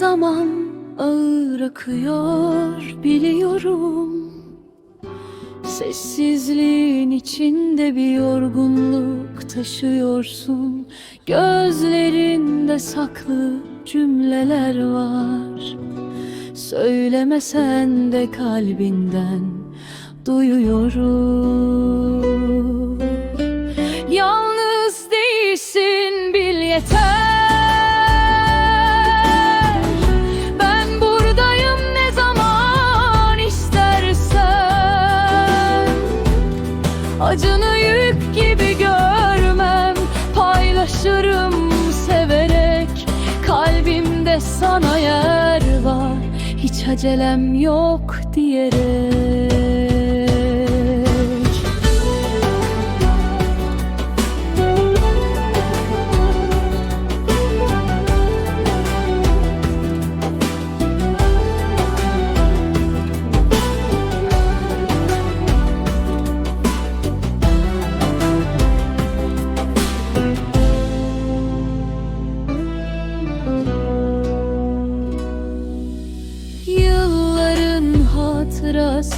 zaman ağır akıyor biliyorum. Sessizliğin içinde bir yorgunluk taşıyorsun. Gözlerinde saklı cümleler var. Söylemesen de kalbinden duyuyorum Sana yer var. Hiç acelem yok diyerek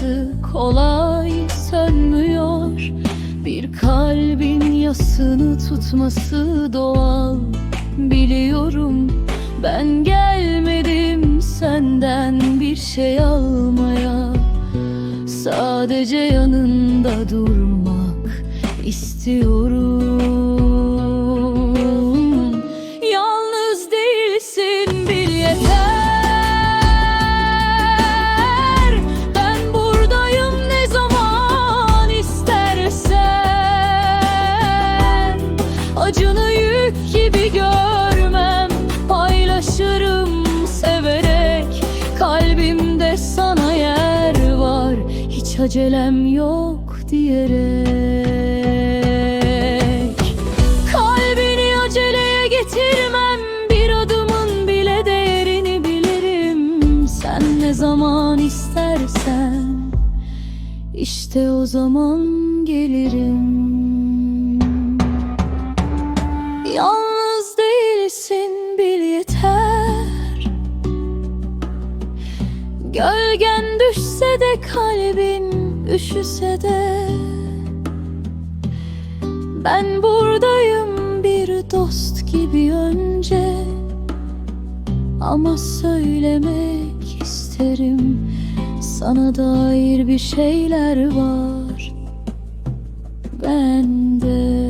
hatırası kolay sönmüyor. Bir kalbin yasını tutması doğal. Biliyorum ben gelmedim senden bir şey almaya. Sadece yanında durmak istiyorum Acını yük gibi görmem Paylaşırım severek. Kalbimde sana yer var Hiç acelem yok diyerek. Kalbini aceleye getirmem Bir adımın bile değerini bilirim. Sen ne zaman istersen işte o zaman gelirim Gölgen düşse de kalbin üşüse de. Ben buradayım bir dost gibi önce. Ama söylemek isterim. Sana dair bir şeyler var. Bende